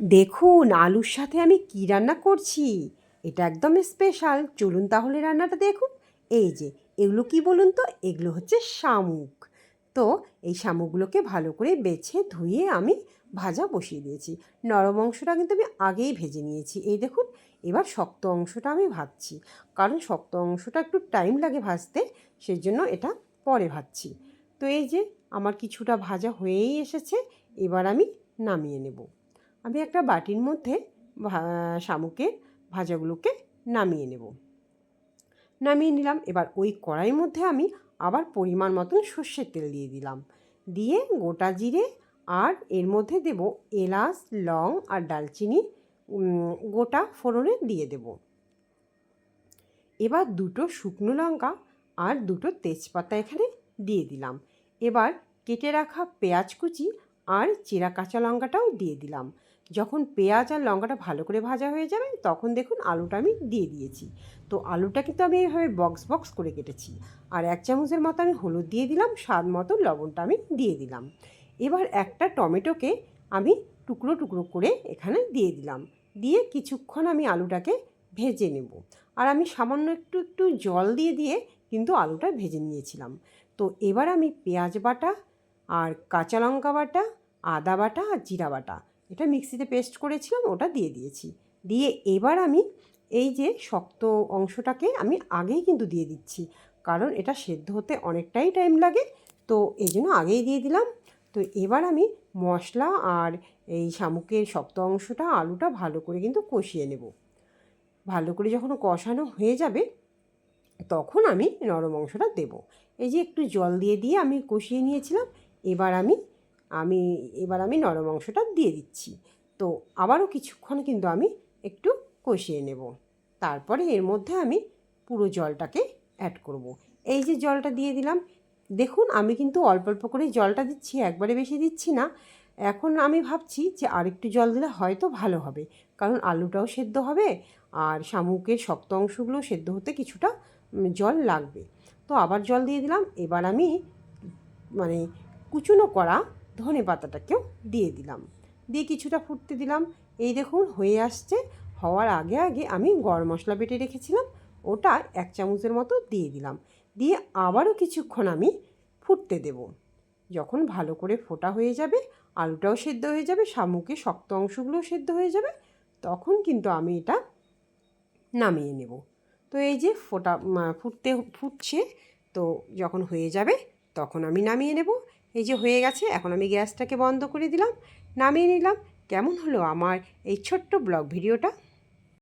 দেখুন, আলুর সাথে আমি কি রান্না করছি? এটা একদম স্পেশাল চলুন তাহলে রান্নাটা দেখুন। এই যে, এগুলো কি বলুন তো? এগুলো হচ্ছে শামুক। তো, এই শামুকগুলোকে ভালো করে বেছে ধুয়ে আমি ভাজা বসিয়ে দিয়েছি। নরম অংশটা কিন্তু আমি আগেই ভেজে নিয়েছি। এই দেখুন, এবার শক্ত অংশটা আমি ভাজছি। কারণ শক্ত অংশটা একটু টাইম লাগে ভাজতে সেই জন্য এটা পরে ভাজছি। তো এই যে, আমার কিছুটা ভাজা হয়েই এসেছে। এবার আমি নামিয়ে নেব। আমি একটা বাটির মধ্যে শামুকের ভাজাগুলোকে নামিয়ে নেব। নামিয়ে নিলাম, এবার ওই কড়াইয়ের মধ্যে আমি আবার পরিমাণ মতন সর্ষের তেল দিয়ে দিলাম। দিয়ে গোটা জিরে আর এর মধ্যে দেব এলাচ, লং আর ডালচিনি গোটা ফোড়নে দিয়ে দেব। এবার দুটো শুকনো লঙ্কা আর দুটো তেজপাতা এখানে দিয়ে দিলাম। এবার কেটে রাখা পেঁয়াজ কুচি আর চেরা কাঁচা লঙ্কাটাও দিয়ে দিলাম। যখন পেঁয়াজ আর লঙ্কাটা ভালো করে ভাজা হয়ে যাবে, তখন দেখুন আলুটা আমি দিয়ে দিয়েছি। তো আলুটা কিন্তু আমি এইভাবে বক্স বক্স করে কেটেছি। আর এক চামচের মতো আমি হলুদ দিয়ে দিলাম, স্বাদ মতো লবণটা আমি দিয়ে দিলাম। এবার একটা টমেটোকে আমি টুকরো টুকরো করে এখানে দিয়ে দিলাম। দিয়ে কিছুক্ষণ আমি আলুটাকে ভেজে নেব। আর আমি সামান্য একটু একটু জল দিয়ে দিয়ে কিন্তু আলুটা ভেজে নিয়েছিলাম। তো এবার আমি পেঁয়াজ বাটা, আর কাঁচা লঙ্কা বাটা, আদা বাটা, আর জিরা বাটা এটা মিক্সিতে পেস্ট করেছিলাম, ওটা দিয়ে দিয়েছি। দিয়ে এবার আমি এই যে শক্ত অংশটাকে আমি আগেই কিন্তু দিয়ে দিচ্ছি, কারণ এটা সেদ্ধ হতে অনেকটাই টাইম লাগে, তো এই জন্য আগেই দিয়ে দিলাম। তো এবার আমি মশলা আর এই শামুকের শক্ত অংশটা, আলুটা ভালো করে কিন্তু কষিয়ে নেব। ভালো করে যখন কষানো হয়ে যাবে, তখন আমি নরম অংশটা দেব। এই যে একটু জল দিয়ে দিয়ে আমি কষিয়ে নিয়েছিলাম, এবার আমি আমি, এবার আমি নরম অংশটা দিয়ে দিচ্ছি। তো আবারও কিছুক্ষণ কিন্তু আমি একটু কষিয়ে নেব। তারপরে এর মধ্যে আমি পুরো জলটাকে অ্যাড করব। এই যে জলটা দিয়ে দিলাম, দেখুন আমি কিন্তু অল্প অল্প করে জলটা দিচ্ছি, একবারে বেশি দিচ্ছি না। এখন আমি ভাবছি যে আরেকটু জল দিলে হয়তো ভালো হবে, কারণ আলুটাও সেদ্ধ হবে আর শামুকের শক্ত অংশগুলো সেদ্ধ হতে কিছুটা জল লাগবে। তো আবার জল দিয়ে দিলাম, এবার আমি মানে কুচুনো করা ধনে পাতাটাকেও দিয়ে দিলাম। দিয়ে কিছুটা ফুটতে দিলাম। এই দেখুন, হয়ে আসছে। হওয়ার আগে আগে আমি গরম মশলা বেটে রেখেছিলাম। ওটা এক চামচের মতো দিয়ে দিলাম। দিয়ে আবারও কিছুক্ষণ আমি ফুটতে দেব। যখন ভালো করে ফোটা হয়ে যাবে, আলুটাও সেদ্ধ হয়ে যাবে শামুকের শক্ত অংশগুলোও সেদ্ধ হয়ে যাবে, তখন কিন্তু আমি এটা নামিয়ে নেব। তো এই যে ফোটা ফুটতে, ফুটছে, তো যখন হয়ে যাবে, তখন আমি নামিয়ে নেব। এই যে হয়ে গেছে, এখন আমি গ্যাসটাকে বন্ধ করে দিলাম, নামিয়ে নিলাম। কেমন হলো আমার এই ছোট্ট ব্লগ ভিডিওটা?